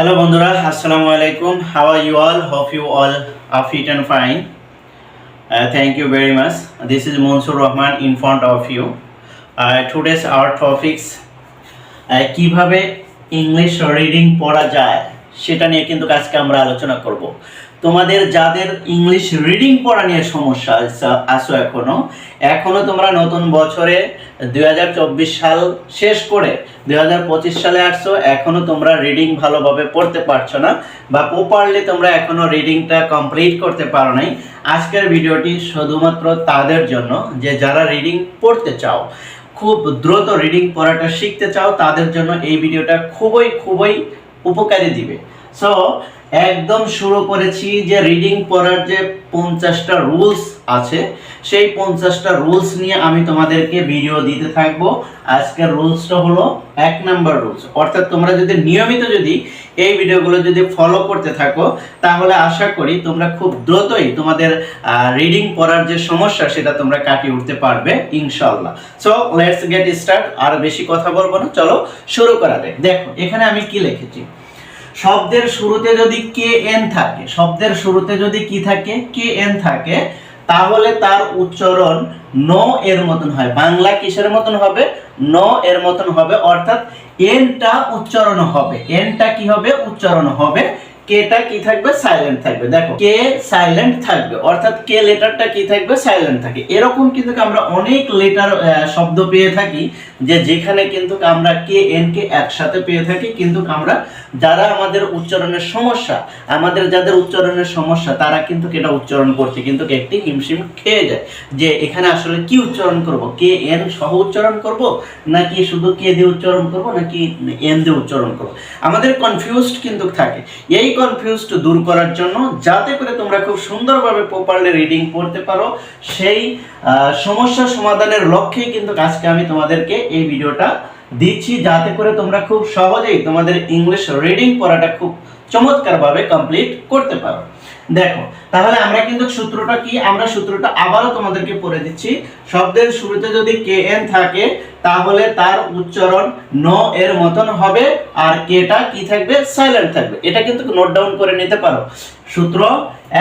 Hello বন্ধুরা, আসসালামু আলাইকুম। How are you all hope you all are fit and fine thank you very much this is Mansur Rahman in front of you today's our topics কীভাবে English reading পড়া যায়? সেটা নিয়ে কিন্তু আজকে আমরা আলোচনা করব। তোমাদের যাদের ইংলিশ রিডিং পড়া নিয়ে সমস্যা আসো এখনও। এখনও তোমরা নতুন বছরে দু হাজার চব্বিশ সাল শেষ করে দুই হাজার পঁচিশ সালে আসছো, এখনও তোমরা রিডিং ভালোভাবে পড়তে পারছ না বা প্রপারলি তোমরা এখনও রিডিংটা কমপ্লিট করতে পারো নাই। আজকের ভিডিওটি শুধুমাত্র তাদের জন্য, যে যারা রিডিং পড়তে চাও, খুব দ্রুত রিডিং পড়াটা শিখতে চাও, তাদের জন্য এই ভিডিওটা খুবই খুবই উপকারী দিবে। সো একদম শুরু করেছি যে রিডিং পড়ার যে পঞ্চাশটা রুলস আছে, সেই পঞ্চাশটা রুলস নিয়ে আমি তোমাদেরকে ভিডিও দিতে থাকব। আজকের রুলসটা হলো এক নাম্বার রুলস অর্থাৎ তোমরা যদি নিয়মিত যদি এই ভিডিওগুলো যদি ফলো করতে থাকো, তাহলে আশা করি তোমরা খুব দ্রুতই তোমাদের রিডিং পড়ার যে সমস্যা, সেটা তোমরা কাটিয়ে উঠতে পারবে ইনশাল্লাহ সো লেটস গেট স্টার্ট আর বেশি কথা বলব না। চলো, শুরু করা যাক। দেখো, এখানে আমি কি লিখেছি? শব্দের শুরুতে যদি কে এন থাকে, শব্দের শুরুতে যদি কি থাকে, কে এন থাকে, তাহলে তার উচ্চারণ ন এর মতন হয়। বাংলা কিসের মতন হবে? ন এর মতন হবে। অর্থাৎ এনটা উচ্চারণ হবে। এনটা কি হবে? উচ্চারণ হবে। কেটা কি থাকবে? সাইলেন্ট থাকবে। দেখো, কে সাইলেন্ট থাকবে। অর্থাৎ কে লেটারটা কি থাকবে? সাইলেন্ট থাকে। এরকম কিন্তু আমরা অনেক লেটার শব্দ পেয়ে থাকি। যে যেখানে কিন্তু আমরা কে, এন, কে একসাথে পেয়ে থাকি, কিন্তু আমরা যারা আমাদের উচ্চারণের সমস্যা, আমাদের যাদের উচ্চারণের সমস্যা, তারা কিন্তু এটা উচ্চারণ করছে, কিন্তু একটি হিমশিম খেয়ে যায়। যে এখানে আসলে কি উচ্চারণ করব? কে, এন সহ উচ্চারণ করব? নাকি শুধু কে দিয়ে উচ্চারণ করব? নাকি এন দিয়ে উচ্চারণ করব? আমাদের কনফিউজড কিন্তু থাকে। এই কনফিউজড দূর করার জন্য যাতে করে তোমরা খুব সুন্দরভাবে প্রপারলি রিডিং পড়তে পারো, সেই সমস্যা সমাধানের লক্ষ্যেই কিন্তু আজকে আমি তোমাদেরকে এই ভিডিওটা দিচ্ছি যাতে করে তোমরা খুব সহজেই তোমাদের ইংলিশ রিডিং পড়াটা খুব চমৎকারভাবে কমপ্লিট করতে পারো। দেখো, তাহলে আমরা কিন্তু সূত্রটা কি? আমরা সূত্রটা আবারও তোমাদেরকে পড়ে দিচ্ছি। শব্দের শুরুতে যদি কে এন থাকে, তাহলে তার উচ্চারণ ন এর মতন হবে, আর কেটা কি থাকবে? সাইলেন্ট থাকবে। এটা কিন্তু নোট ডাউন করে নিতে পারো। সূত্র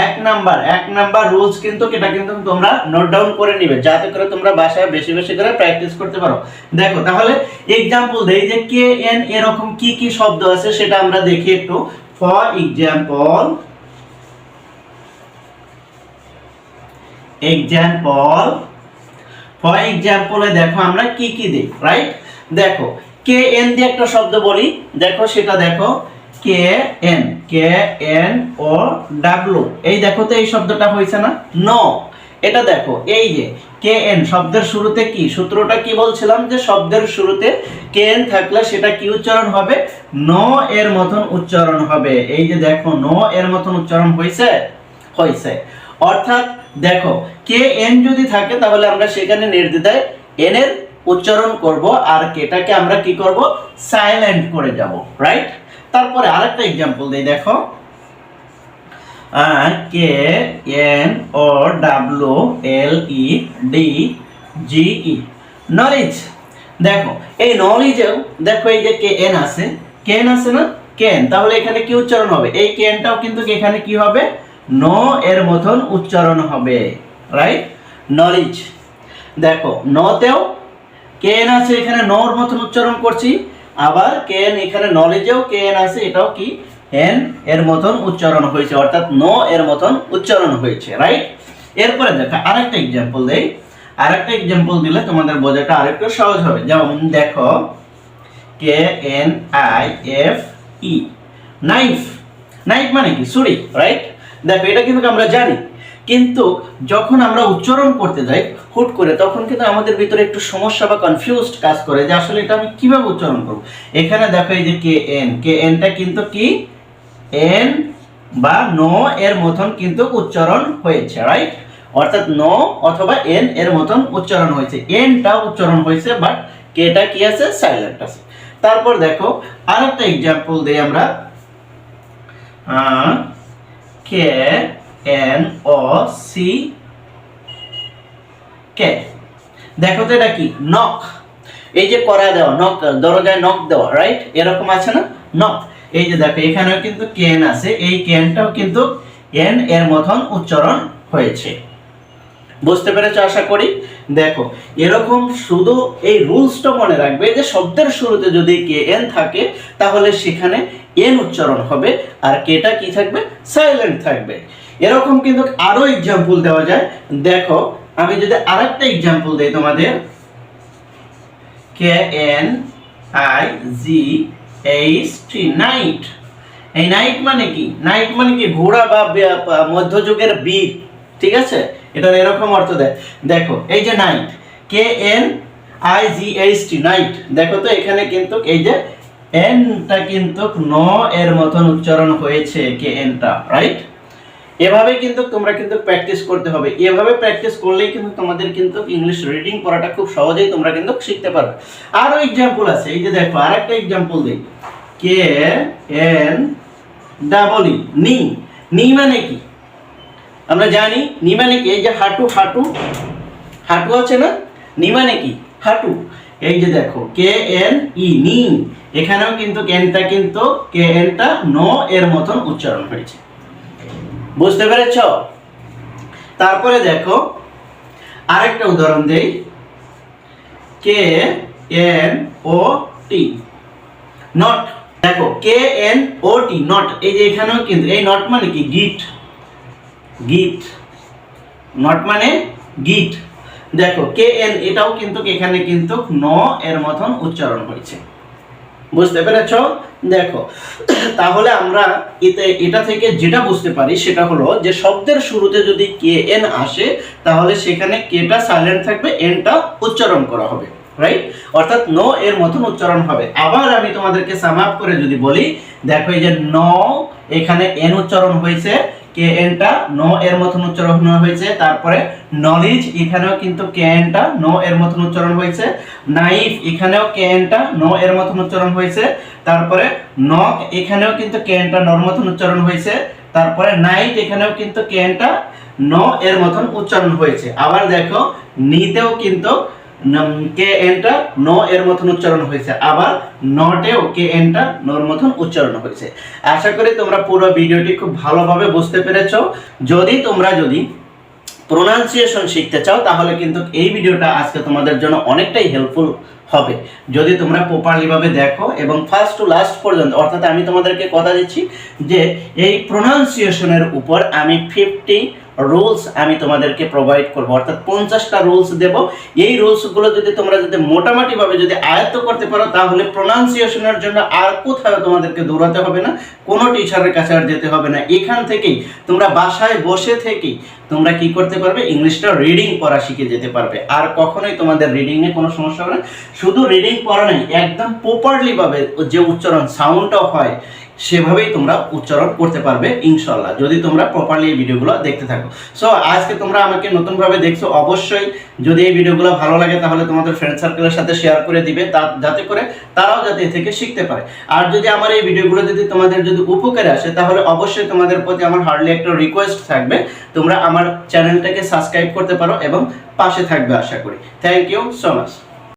এক নাম্বার। এক নাম্বার রুলস কিন্তু, এটা কিন্তু তোমরা নোট ডাউন করে নিবে, যাতে করে তোমরা বাসায় বেশি বেশি করে প্র্যাকটিস করতে পারো। দেখো, তাহলে এক্সাম্পল দেই যে কে এন এরকম কি কি শব্দ আছে, সেটা আমরা দেখি একটু। ফর এক্সাম্পল এক্সাম্পল ফর এক্সাম্পলে দেখো আমরা কি কি দিই রাইট দেখো, কে এন দিয়ে একটা শব্দ বলি, দেখো সেটা দেখো, K N K N O W, এই দেখো তো এই শব্দটা হয়েছে না? নো এটা দেখো, এই যে, কে এন, শব্দের শুরুতে কি, সূত্রটা কি বলছিলাম যে শব্দের শুরুতে কে এন থাকলে সেটা কি উচ্চারণ হবে? ন এর মতন উচ্চারণ হবে, এই যে দেখো ন এর মতন উচ্চারণ হয়েছে? হয়েছে। অর্থাৎ দেখো কে এন যদি থাকে, তাহলে আমরা সেখানে নির্দ্বিধায় এন এর উচ্চারণ করব আর কেটাকে আমরা কি করব? সাইলেন্ট করে যাব রাইট তারপরে আরেকটা এক্সাম্পল দেই, দেখো। K N O W L E D G E knowledge দেখো, এই নলেজেও দেখো এই যে কে এন আছে। কে এন আছে না? কেন তাহলে এখানে কি উচ্চারণ হবে? এই কেনটাও কিন্তু এখানে কি হবে? ন এর মতন উচ্চারণ হবে রাইট নলেজ দেখো, নতেও কেন আছে, এখানে নর মতন উচ্চারণ করছি, আবার কেন এখানে নলেজেও কেন আছে, এটাও কি? এন এর মতন উচ্চারণ হয়েছে, অর্থাৎ ন এর মতন উচ্চারণ হয়েছে রাইট এরপরে দেখো, আরেকটা এক্সাম্পল দেই। আরেকটা এক্সাম্পল দিলে তোমাদের বোঝাটা আরেকটু সহজ হবে। যেমন দেখো, K N I F E. Knife. Knife মানে কি? ছুরি রাইট দেখো, এটা কিন্তু আমরা জানি। কিন্তু যখন আমরা উচ্চারণ করতে যাই, হুট করে, তখন কিন্তু আমাদের ভিতরে একটু সমস্যা বা কনফিউজড কাজ করে যে আসলে এটা আমি কীভাবে উচ্চারণ করব। এখানে দেখো এই যে কে এন, কে এনটা কিন্তু কি? এন বা নো এর মতন কিন্তু উচ্চারণ হয়েছে রাইট অর্থাৎ নো অথবা এন এর মতন উচ্চারণ হয়েছে। এনটা উচ্চারণ হয়েছে বাট কেটা কি আছে? সাইলেন্ট আছে। তারপর দেখো, আরেকটা এক্সাম্পল দিই আমরা। কে এন ও সি কে দেখো তো এটা কি? নক এই যে করা দেওয়া নক দরজায় নক দেওয়া রাইট এরকম আছে না? নক এই যে দেখো, এখানেও কিন্তু কেন আছে, এই কেনটাও কিন্তু এন এর মতন উচ্চারণ হয়েছে। বুঝতে পেরেছ আশা করি? দেখো, এরকম শুধু এই রুলসটা মনে রাখবে যে শব্দের শুরুতে যদি কে এন থাকে, তাহলে সেখানে এন উচ্চারণ হবে আর কেটা কি থাকবে? সাইলেন্ট থাকবে। এরকম কিন্তু আরও এক্সাম্পল দেওয়া যায়। দেখো, আমি যদি আরেকটা এক্সাম্পল দেই তোমাদের। K N I G H T knight. এই নাইট মানে কি? নাইট মানে কি? ঘোড়া বা মধ্যযুগের বীর, ঠিক আছে? এটার এরকম অর্থ দেয়। দেখো, এই যে knight K N I G H T knight দেখো তো এখানে কিন্তু এই যে এনটা কিন্তু ন এর মতন উচ্চারণ হয়েছে কে এনটা রাইট এভাবে কিন্তু তোমরা কিন্তু প্র্যাকটিস করতে হবে। এভাবে প্র্যাকটিস করলেই কিন্তু তোমাদের কিন্তু ইংলিশ রিডিং পড়াটা খুব সহজেই তোমরা কিন্তু শিখতে পারবে। আরও এক্সাম্পল আছে, এই যে দেখো, আরেকটা এক্সাম্পল দিই। কে এন ডাবল ই নি। নি মানে কি? আমরা জানি নি মানে কি? এই যে হাঁটু হাঁটু। হাঁটু আছে না? নি মানে কি? হাঁটু। এই যে দেখো, কে এন ই নি এখানেও কিন্তু এনটা কিন্তু, কে এনটা ন এর মতন উচ্চারণ হয়েছে। বুঝতে পেরেছ? তারপরে দেখো, আরেকটা উদাহরণ দেই। K N O T. Knot. দেখো, K N O T, not. এই যে এখানেও কিন্তু, এই নট মানে কি? গিট গিট। নট মানে গিট। দেখো, কে এন, এটাও কিন্তু এখানে কিন্তু ন এর মতন উচ্চারণ হয়েছে। বুঝতে পেরেছ? দেখো, তাহলে আমরা এতে, এটা থেকে যেটা বুঝতে পারি সেটা হলো যে শব্দের শুরুতে যদি কে এন আসে, তাহলে সেখানে কেটা সাইলেন্ট থাকবে এনটা উচ্চারণ করা হবে রাইট অর্থাৎ ন এর মতন উচ্চারণ হবে। আবার আমি তোমাদেরকে সাম করে যদি বলি, দেখো এই যে ন, এখানে এন উচ্চারণ হয়েছে কে এনটা ন এর মতন উচ্চারণ হয়েছে, তারপরে নলেজ এখানেও কিন্তু কে এনটা ন এর মতন উচ্চারণ হয়েছে নাইফ এখানেও কে এনটা ন এর মতন উচ্চারণ হয়েছে, তারপরে নক এখানেও কিন্তু কে এনটা নর মতন উচ্চারণ হয়েছে, তারপরে নাইট এখানেও কিন্তু কে এনটা ন এর মতন উচ্চারণ হয়েছে। আবার দেখো, নিতেও কিন্তু কে এনটা ন এর মতন উচ্চারণ হয়েছে। আবার নটেও কে এনটা নর মতন উচ্চারণ হয়েছে। আশা করি তোমরা পুরো ভিডিওটি খুব ভালোভাবে বুঝতে পেরেছ। যদি তোমরা যদি প্রোনাউন্সিয়েশন শিখতে চাও, তাহলে কিন্তু এই ভিডিওটা আজকে তোমাদের জন্য অনেকটাই হেল্পফুল হবে। যদি তোমরা প্রপারলি ভাবে দেখো এবং ফার্স্ট টু লাস্ট পর্যন্ত, অর্থাৎ আমি তোমাদেরকে কথা দিচ্ছি যে, এই প্রোনাউন্সিয়েশনের উপর আমি ফিফটি রুলস আমি তোমাদেরকে প্রোভাইড করব। অর্থাৎ পঞ্চাশটা রুলস দেব। এই রুলসগুলো যদি তোমরা যদি মোটামুটিভাবে যদি আয়ত্ত করতে পারো, তাহলে প্রোনাউন্সিয়েশনের জন্য আর কোথাও তোমাদেরকে দৌড়াতে হবে না। কোনো টিচারের কাছে আর যেতে হবে না। এখান থেকেই তোমরা বাসায় বসে থেকেই তোমরা কি করতে পারবে? ইংলিশটা রিডিং পড়া শিখে যেতে পারবে। আর কখনোই তোমাদের রিডিং এ কোনো সমস্যা হবে না। শুধু রিডিং পড়া নেই একদম প্রপারলিভাবে যে উচ্চারণ সাউন্ডটা হয় সেভাবেই তোমরা উচ্চারণ করতে পারবে ইনশাল্লাহ যদি তোমরা প্রপারলি এই ভিডিওগুলো দেখতে থাকো। সো আজকে তোমরা আমাকে নতুনভাবে দেখছ, অবশ্যই যদি এই ভিডিওগুলো ভালো লাগে, তাহলে তোমাদের ফ্রেন্ড সার্কেলের সাথে শেয়ার করে দিবে, তা- যাতে করে তারাও যাতে এ থেকে শিখতে পারে। আর যদি আমার এই ভিডিওগুলো যদি তোমাদের যদি উপকারে আসে, তাহলে অবশ্যই তোমাদের প্রতি আমার হার্ডলি একটা রিকোয়েস্ট থাকবে, তোমরা আমার চ্যানেলটাকে সাবস্ক্রাইব করতে পারো এবং পাশে থাকবে, আশা করি। Thank you so much